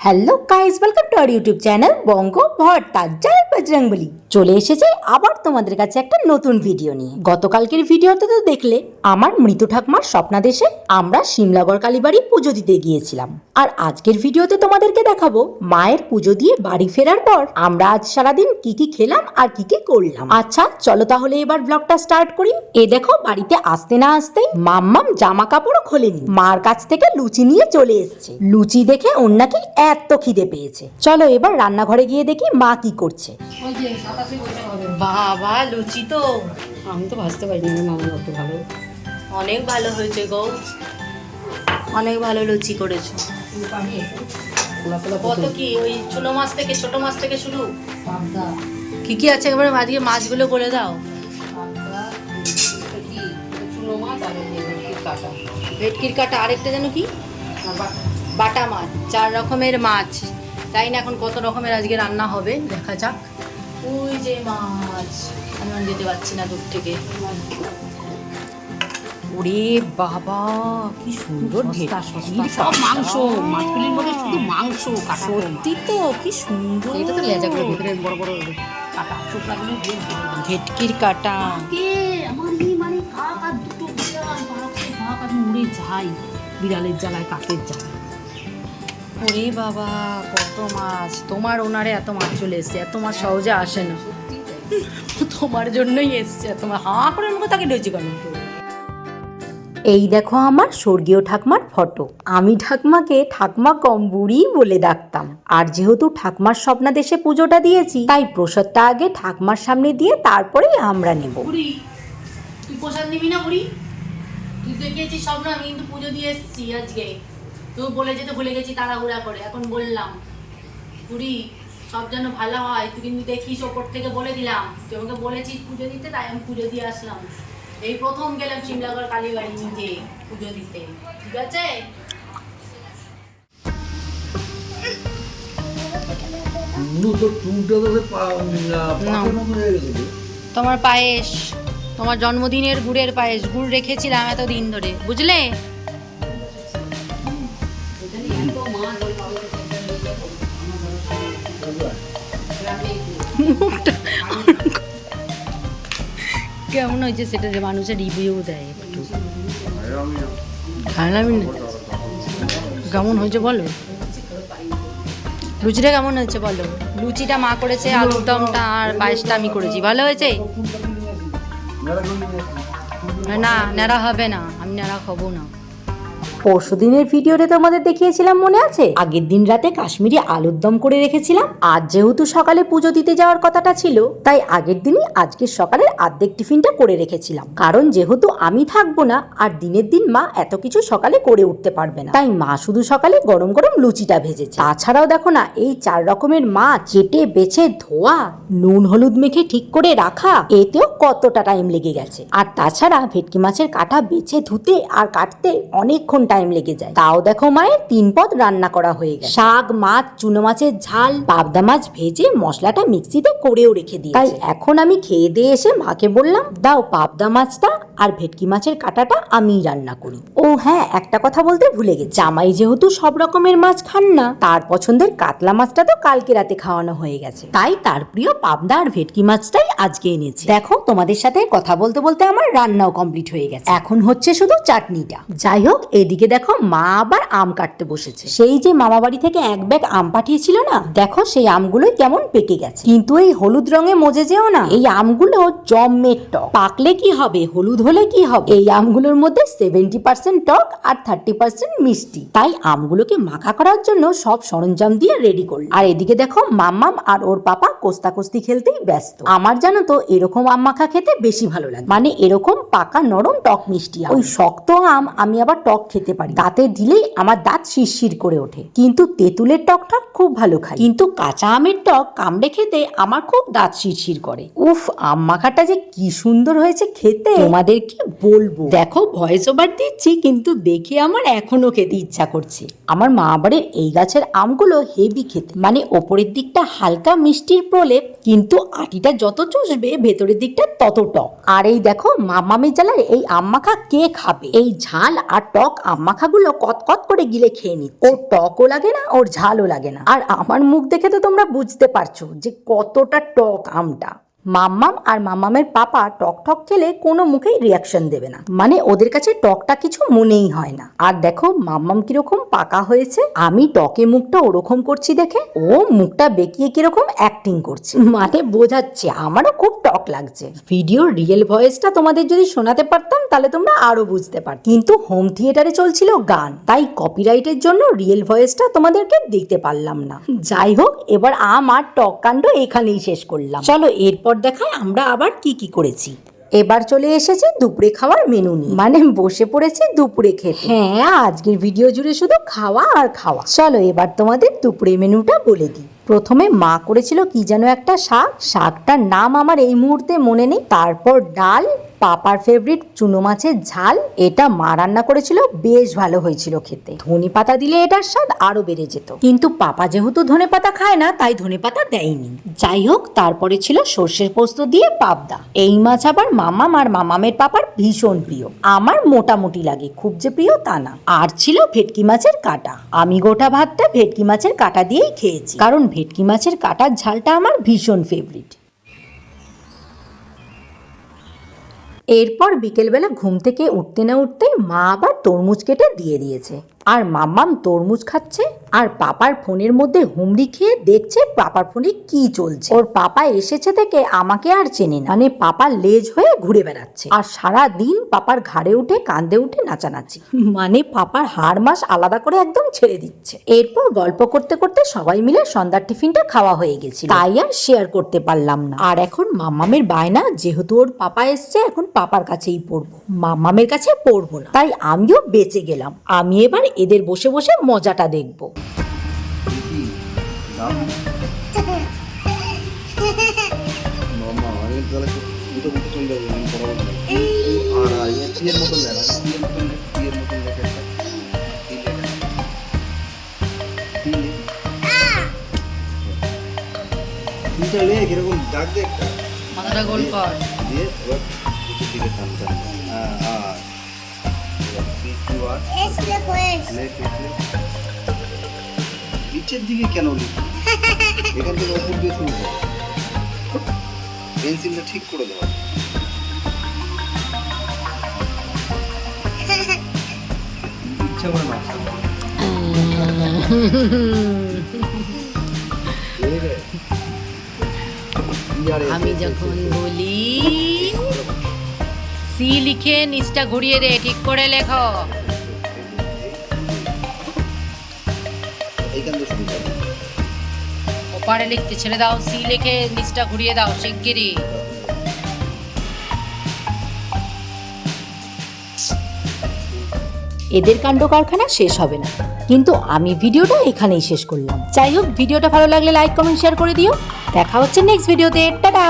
hello guys welcome to our YouTube channel Banga Bharta জয় বজরংবলী চলে এসেছে আবার তোমাদের কাছে একটা নতুন ভিডিও নিয়ে। গতকালকের ভিডিওতে তো দেখলে, আমার মৃত ঠাকমার স্বপ্নাদেশে আমরা সিমলাগড় কালীবাড়ি পুজো দিতে গিয়েছিলাম। আর আজকের ভিডিওতে তোমাদেরকে দেখাবো মায়ের পুজো দিয়ে বাড়ি ফেরার পর আমরা আজ সারাদিন কি কি খেলাম আর কি কি করলাম। আচ্ছা চলো তাহলে এবার ব্লগটা স্টার্ট করি। এ দেখো, বাড়িতে আসতে না আসতেই মাম্মাম জামা কাপড়ও খোলেনি। মার কাছ থেকে লুচি নিয়ে চলে এসছে। লুচি দেখে ওর নাকি এত খিদে পেয়েছে। চলো এবার রান্নাঘরে গিয়ে দেখি মা কি করছে। বাবা লুচি তো। আমি তো ভাজতে পারিনি আমার মামা কত ভালো। অনেক ভালো হয়েছে গো। অনেক ভালো লুচি করেছ। কত কি ওই ছোট মাছ থেকে ছোট মাছ থেকে শুরু? কি কি আছে? এবারে আজকে মাছগুলো বলে দাও। ভেটকির কাটা। আরেকটা যেন কি? বাটা মাছ চার রকমের মাছ। তাই না এখন কত রকমের আজকে রান্না হবে দেখা যাক। ওই যে মাছ আমি আর যেতে পারছি না দূর থেকে। ওরে বাবা কি সুন্দর সব মাংস। মাছগুলির মধ্যে শুধু মাংস কাটা সত্যি তো কি সুন্দর। এটা তো লেজাগুলো ভিতরে বড় বড় কাটা দিয়ে ভেটকির কাটা। কে? আমার মেয়ে মানে কাক আর দুটো বিড়াল বাপরে কাক আর উড়ে যায় বিড়ালের জ্বালায় কাকের জ্বালায়। ওরে বাবা কত মাছ। তোমার ওনারে এত মাছ চলে এসছে এত মাছ সহজে আসে না। তোমার জন্যই এসছে তোমার হাঁ করে মুখে তাকে রয়েছে কেন? এই দেখো আমার স্বর্গীয় ঠাকমার ফটো। আমি ঠাকমাকে ঠাকমা কম বুড়ি বলে ডাকতাম। আর যেহেতু ঠাকমার স্বপ্নাদেশে পুজোটা দিয়েছি তাই প্রসাদটা আগে ঠাকমার সামনে দিয়ে তারপরেই আমরা নেব। বুড়ি তুই প্রসাদ নিবি না বুড়ি? তুই আমি কিন্তু পুজো দিয়ে এসেছি আজকে। তুই বলে যেতে ভুলে গেছি তাড়াহুড়া করে। এখন বললাম বুড়ি সব যেন ভালো হয় তুই কিন্তু দেখিস ওপর থেকে বলে দিলাম। তুই আমাকে বলেছিস পুজো দিতে তাই আমি পুজো দিয়ে আসলাম। এই প্রথম গেলাম সিমলাগড় কালীবাড়ি নিজে পুজো দিতে। ঠিক আছে? তো তো। তোমার পায়েস তোমার জন্মদিনের গুড়ের পায়েস গুড় রেখেছিলাম এতদিন ধরে বুঝলে? মুখটা। কেমন হয়েছে সেটা যে মানুষের রিভিউ দেয় একটু? খাইলামই না কেমন হয়েছে বলো? লুচিটা কেমন হয়েছে বলো? লুচিটা মা করেছে আলুর দমটা আর পায়েসটা আমি করেছি। ভালো হয়েছে? না ন্যাড়া হবে না আমি ন্যাড়া খাব না। পরশু দিনের ভিডিওতে তোমাদের দেখিয়েছিলাম মনে আছে? আগের দিন রাতে কাশ্মীরি আলুর দম করে রেখেছিলাম। আজ যেহেতু সকালে পুজো দিতে যাওয়ার কথাটা ছিল, তাই আগের দিনই আজকের সকালের আর্ধেক টিফিনটা করে রেখেছিলাম। কারণ যেহেতু আমি থাকব না, আর দিনের দিন মা এত কিছু সকালে করে উঠতে পারবে না। তাই মা শুধু সকালে গরম গরম লুচিটা ভেজেছে। তাছাড়াও দেখো না, এই চার রকমের মাছ চেটে, বেছে, ধোয়া, নুন হলুদ মেখে ঠিক করে রাখা, এতেও কতটা টাইম লেগে গেছে। আর তাছাড়া ভেটকি মাছের কাটা বেছে ধুতে আর কাটতে অনেকক্ষণ টাইম লেগে যায়। তাও দেখো মায়ের তিন পদ রান্না করা হয়ে গেছে। শাক, মাছ, চুনো মাছের ঝাল, পাবদা মাছ ভেজে মশলাটা মিক্সিতে করেও রেখে দিই তাই এখন আমি খেয়ে দিয়ে এসে মাকে বললাম, দাও পাবদা মাছটা আর ভেটকি মাছের কাটাটা আমি রান্না করি। ও হ্যাঁ একটা কথা বলতে ভুলে গেছি। জামাই যেহেতু সব রকমের মাছ খান না, তার পছন্দের কাতলা মাছটা তো কালকে রাতে খাওয়ানো হয়ে গেছে। তাই তার প্রিয় পাবদা আর ভেটকি মাছটাই আজকে এনেছি। দেখো, তোমাদের সাথে কথা বলতে বলতে আমার রান্নাও কমপ্লিট হয়ে গেছে। এখন হচ্ছে শুধু চাটনিটা। যাই হোক, এদিকে দেখো মা আবার আম কাটতে বসেছে। সেই যে মামা বাড়ি থেকে এক ব্যাগ আম পাঠিয়েছিল না, দেখো সেই আমগুলোই কেমন পেকে গেছে। কিন্তু এই হলুদ রঙে মজে যেও না, এই আমগুলো জম্মের টক। পাকলে কি হবে? হলুদ হলে কি হবে? এই আমগুলোর মধ্যে সেভেন্টি পার্সেন্ট টক আর থার্টি পার্সেন্ট মিষ্টি। তাই আমগুলোকে মাখা করার জন্য সব সরঞ্জাম দিয়ে রেডি করল। আর এদিকে দেখো, মাম্মাম আর ওর পাপা কোস্তা কোস্তি খেলতেই ব্যস্ত। আমার জানো তো, এরকম আম মাখা খেতে বেশি ভালো লাগে। মানে এরকম পাকা নরম টক মিষ্টি ওই শক্ত আম আমি আবার টক খেতে পারি। দাঁতে দিলেই আমার দাঁত শিরশির করে ওঠে। কিন্তু তেঁতুলের টকটা খুব ভালো খাই। কিন্তু কাঁচা আমের টক কামড়ে খেতে আমার খুব দাঁত শিরশির করে। উফ, আম মাখাটা যে কি সুন্দর হয়েছে খেতে। তোমাদেরকে বলব। দেখো, ভয়েস ওভার দিচ্ছি, কিন্তু দেখে আমার এখনও খেতে ইচ্ছা করছে। আমার মা বাড়ির এই গাছের আমগুলো হেভি খেতে। মানে ওপরের দিকটা হালকা মিষ্টির প্রলেপ, কিন্তু আটিটা যত চুষবে, ভেতরের দিকটা তত টক। আর এই দেখো, মামামি জ্বালায় এই আম মাখা কে খাবে? এই ঝাল আর টক আম মাখাগুলো কতকত করে গিলে খেয়ে নি ওর টকও লাগে না, ওর ঝালও লাগে না। আর আমার মুখ দেখে তো তোমরা বুঝতে পারছ যে কতটা টক আমটা। মাম্মাম আর মাম্মামের পাপা টক টক খেলে কোনো মুখেই রিয়াকশন দেবে না। মানে ওদের কাছে টকটা কিছু মনেই হয় না। আর দেখো মাম্মাম কীরকম পাকা হয়েছে। আমি টকে মুখটা ওরকম করছি দেখে ও মুখটা বেঁকিয়ে কীরকম অ্যাক্টিং করছে। মানে বোঝাচ্ছে, আমারও খুব টক লাগছে। ভিডিওর রিয়েল ভয়েসটা তোমাদের যদি শোনাতে পারতাম তাহলে তোমরা আরও বুঝতে পার। কিন্তু হোম থিয়েটারে চলছিল গান। তাই কপিরাইটের জন্য রিয়েল ভয়েসটা তোমাদেরকে দেখতে পারলাম না। যাই হোক, এবার আমার টক কাণ্ড এখানেই শেষ করলাম। চলো, এরপর দেখায় আমরা আবার কি কি করেছি। এবার চলে এসেছে দুপুরে খাওয়ার মেনু নিয়ে। মানে বসে পড়েছে দুপুরে খেতে। হ্যাঁ আজকের ভিডিও জুড়ে শুধু খাওয়া আর খাওয়া। চলো এবার তোমাদের দুপুরে মেনুটা বলে দিই। প্রথমে মা করেছিল কি যেন একটা শাক। শাকটার নাম আমার এই মুহূর্তে মনে নেই। তারপর ডাল পাপার ফেভারিট চুনো মাছের ঝাল, এটা মা রান্না করেছিল, বেশ ভালো হয়েছিল খেতে। ধনে পাতা দিলে এটার স্বাদ আরও বেড়ে যেত। কিন্তু পাপা যেহেতু ধনে পাতা খায় না, তাই ধনে পাতা দেয়নি। যাই হোক, তারপরে ছিল সর্ষের পোস্ত দিয়ে পাবদা। এই মাছ আবার মামাম আর মামামের পাপার ভীষণ প্রিয়। আমার মোটামুটি লাগে, খুব যে প্রিয় তা না। আর ছিল ভেটকি মাছের কাটা। আমি গোটা ভাতটা ভেটকি মাছের কাটা দিয়েই খেয়েছি। কারণ ভেটকি মাছের কাটার ঝালটা আমার ভীষণ ফেভারিট এরপর বিকেলবেলা ঘুম থেকে উঠতে না উঠতেই মা আবার তরমুজ কেটে দিয়ে দিয়েছে। আর মাম্মাম তরমুজ খাচ্ছে, আর পাপার ফোনের মধ্যে হুমড়ি খেয়ে দেখছে পাপার ফোনে কি চলছে। ওর পাপা এসেছে থেকে আমাকে আর চেনে না। মানে পাপার লেজ হয়ে ঘুরে বেড়াচ্ছে। আর সারা দিন পাপার ঘাড়ে উঠে কান্দে উঠে নাচানাচি। মানে পাপার হাড় মাস আলাদা করে একদম ছেড়ে দিচ্ছে। এরপর গল্প করতে করতে সবাই মিলে সন্ধ্যার টিফিনটা খাওয়া হয়ে গেছিল। তাই আর শেয়ার করতে পারলাম না। আর এখন মাম্মামের বায়না, যেহেতু ওর পাপা এসছে, এখন পাপার কাছেই পড়ব। মাম্মামের কাছে পড়ব না। তাই আমিও বেঁচে গেলাম। আমি এবার এদের বসে বসে মজাটা দেখব। কি দাম মামা আমি তাহলে দুটো মুখে চলে যাব আমি পড়াবো না আর আর টিয়ের মতন লেখা টিয়ের মতন লেখা টিয়ের মতন লেখা একটা টি লেখা টি টিটা লেখ এরকম দাগ দে মাথাটা গোল কর দিয়ে দিকে টান কিউ আর। নিচের দিকে কেন লিখি এখান থেকে উপর দিয়ে শুরু করো। পেন্সিলটা ঠিক করে দেওয়া। ইচ্ছা করে না আমি যখন বলি সি লিখে নিচটা ঘুরিয়ে দে ঠিক করে লেখো। ওপারে লিখতে ছেড়ে দাও সি লিখে নিচটা ঘুরিয়ে দাও শিগগিরই। এদের কাণ্ড কারখানা শেষ হবে না। কিন্তু আমি ভিডিওটা এখানেই শেষ করলাম। যাই হোক ভিডিওটা ভালো লাগলে লাইক কমেন্ট শেয়ার করে দিও। দেখা হচ্ছে নেক্সট ভিডিওতে টাটা!